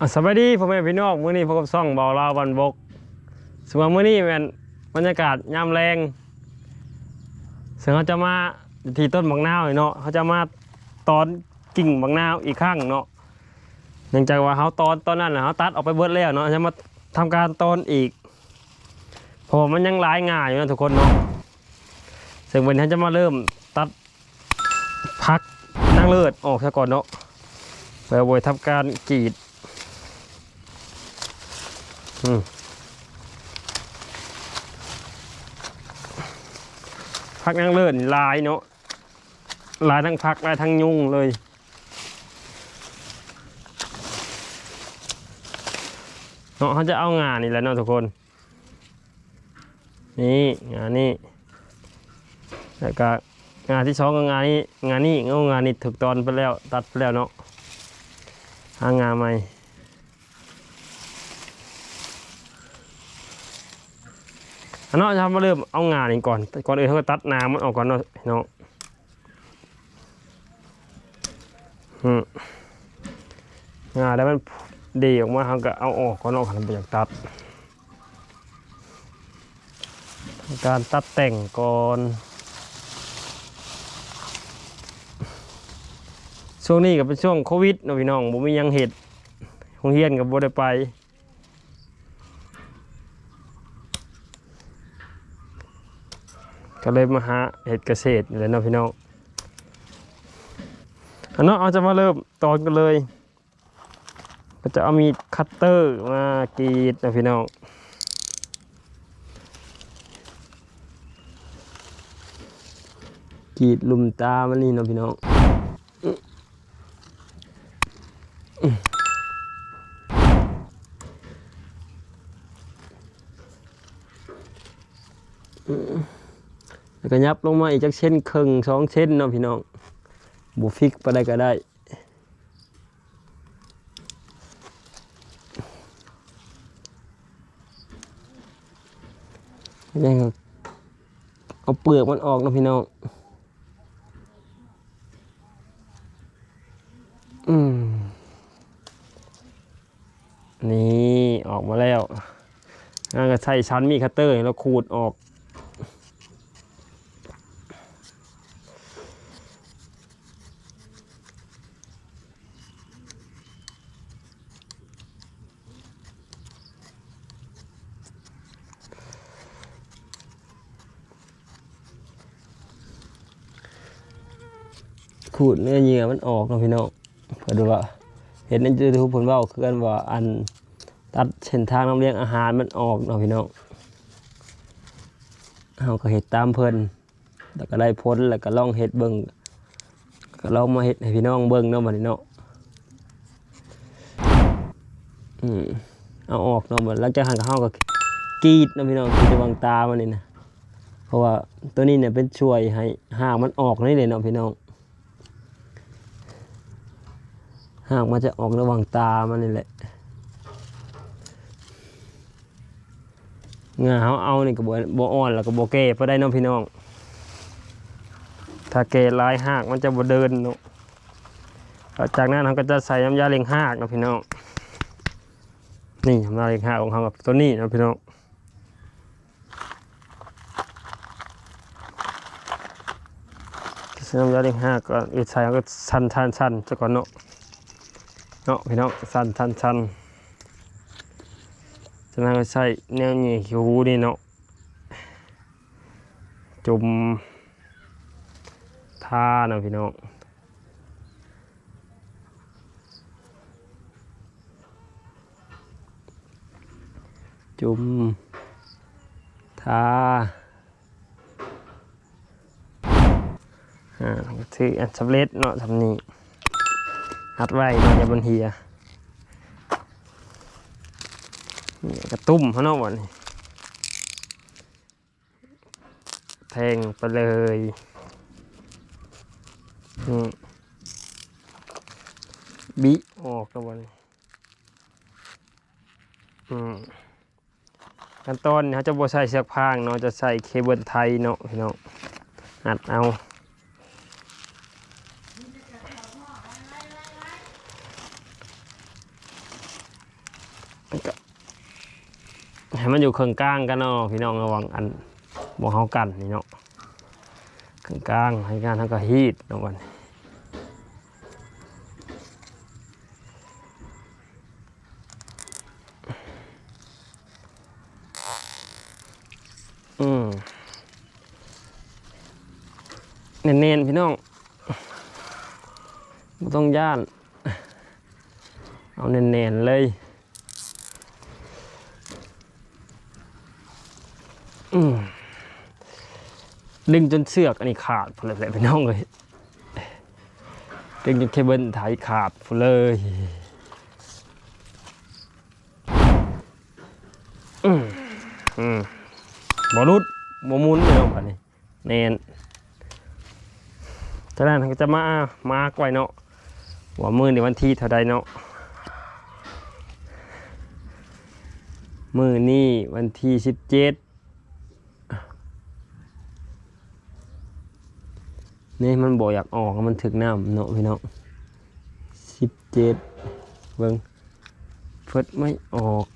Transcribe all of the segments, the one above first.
อะสวัสดีพ่อแม่พี่น้องมื้อนี้พบกับซ่องเบาลาวบันบกสำหรับมื้อนี้แม่นบรรยากาศยามแรงซึ่งเขาจะมาที่ต้นบักนาวเนาะเขาจะมาตอนกิ่งบักนาวอีกครั้งเนาะเนื่องจากว่าเขาตอนตอนนั้นนะเขาตัดออกไปเบิดแล้วเนาะจะมาทำการตอนอีกเพราะมันยังหลายง่ายอยู่นะทุกคนเนาะซึ่งวันนี้จะมาเริ่มตัดพักนั่งเลิศออกซะก่อนเนาะเพื่อไว้ทำการกรีด พักนั่งเลิศนี่ลายเนาะลายทั้งพักลายทั้งยุ่งเลย เนาะเขาจะเอางานนี่แหละเนาะทุกคน นี่งานนี้แล้วก็งานที่สองก็งานนี้ งานนี้เอางานนี้ถูกตอนไปแล้ว ตัดไปแล้วเนาะหางานใหม่ อัน เนาะทำมาเริ่มเอางานนี่ก่อน ก่อนอื่นเขาก็ตัดน้ำมันออกก่อนเนาะเนาะอืมงานแล้วมันดีออกมาเขาก็เอาออกก่อนเนาะเขาไม่อยากตัด การตัดแต่งก่อนช่วงนี้ก็เป็นช่วงโควิดนะพี่น้องผมมียังเห็ดคงเฮียนกับบ่ได้ไป ก็เลยมาหาเห็ดเกษตรเลยเนาะพี่น้องอันนั้นเอาจะมาเริ่มตอนกันเลย ก็จะเอามีดคัตเตอร์มากรีดนะพี่น้องกรีดลุมตามันนี่นะพี่น้องอื้ออื้อ แล้วก็ยับลงมาอีกจักเส้นครึ่งสองเส้นเนาะพี่น้องบุฟิกไปได้ก็ได้ยังเอาเปลือกมันออกนะพี่น้องอืมนี่ออกมาแล้วงั้นก็ใช้ชั้นมีคัตเตอร์แล้วขูดออก ขูดเนื้อเหยื่อมันออกเนาะพี่น้องเพื่อดูว่าเห็นในยูทูบผลว่าคือกันว่าอันตัดเส้นทางน้ำเลี้ยงอาหารมันออกเนาะพี่น้องเราก็เห็ดตามเพิ่นแล้วก็ได้พ้นแล้วก็ลองเห็ดเบิ่งก็ลองมาเห็ดให้พี่น้องเบิ่งเนาะบัดนี้เนาะอืมเอาออกเนาะบัดหลังจากหันกับเฮาก็กรีดเนาะพี่น้องกรีดวังตามันนี่นะเพราะว่าตัวนี้เนี่ยเป็นช่วยให้ห่ากมันออกนี่เลยเนาะพี่น้อง หากมันจะออกระหว่างตามันนี่แหละงาเขาเอานี่ก็บ่บ่อ่อนแล้วก็บ่แก่พอได้น้องพี่น้อง ถ้าแก่ลายหากมันจะบ่เดินเนาะแล้วจากนั้นเขาก็จะใส่น้ำยาเล็งหากนะพี่น้องนี่น้ำยาเล็งหากของเขากับตัวนี้นะพี่น้องใส่น้ำยาเล็งหากก็อีกใส่ก็ชันชันชันจะก่อนเนาะ เนาะพี่น้องสันทันชันจะนั่งใส่แนวนี้หิวนี่เนาะจุ่มท่าเนาะพี่น้องจุ่มท่าอ่าถืออันสำเร็จเนาะทำนี้ หัดไว้เนาะอย่าบนเฮียนี่กระตุ้มเขาเนาะวันนี้แทงไปเลยนี่บิออกแล้ววันนี้อืมขั้นตอนเขาจะบ่ใส่เสือกพางเนาะจะใส่เคเบิลไทยเนาะพี่น้องอัดเอา ให้มันอยู่เครื่องกลางกันเนาะพี่น้องระวังอันบ่เฮากันนี่เนาะเครื่องกลางให้การทางก็ฮีดเนาะวันอืมเน้นๆพี่น้องบ่ต้องย่าน เอาเน้นๆเลย อืม ดึงจนเสือกอันนี้ขาดพอเลยแหละพี่น้องเลยดึงจนเคเบิลไถขาดพอเลยอืมอืมบอรุดบอมุนพี่น้องอันนี้เนนฉะนั้นก็จะมามาร์กไว้เนาะว่ามือในวันที่เท่าใดเนาะมือนี่วันที่สิบเจ็ด นี่มันบอกอยากออกมันถึกน้ำเนาะพี่น้องสิบเจ็ดเบิ้งเฟิดไม่ออก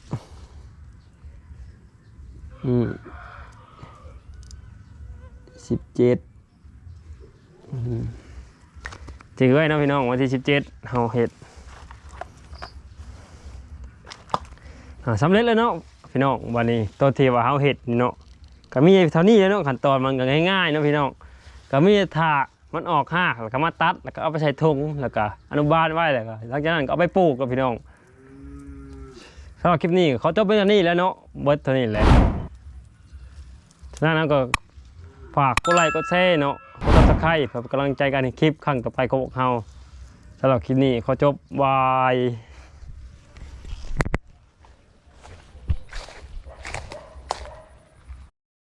อืมสิบเจ็ดถือไว้นะพี่น้องวันที่สิบเจ็ดเฮาเห็ดอ่าสำเร็จแล้วเนาะพี่น้องวันนี้ตัวทีว่าเฮาเห็ดเนาะก็มีเท่านี้แล้วเนาะขั้นตอนมันก็ง่ายๆเนาะพี่น้อง ก็มีถามันออกห้าแล้วก็มาตัดแล้วก็เอาไปใส่ถุงแล้วก็อนุบาลไว้แล้วก็หลังจากนั้นก็เอาไปปลูกกับพี่น้องสำหรับคลิปนี้เขาจบไปเท่านี้แล้วเนาะเบิดเท่านี้แหละฉะนั้นก็ฝากกดไลค์กดแชร์เนาะกดซับสไครต์เพื่อกำลังใจกันในคลิปครั้งต่อไปของพวกเราสำหรับคลิปนี้เขาจบบาย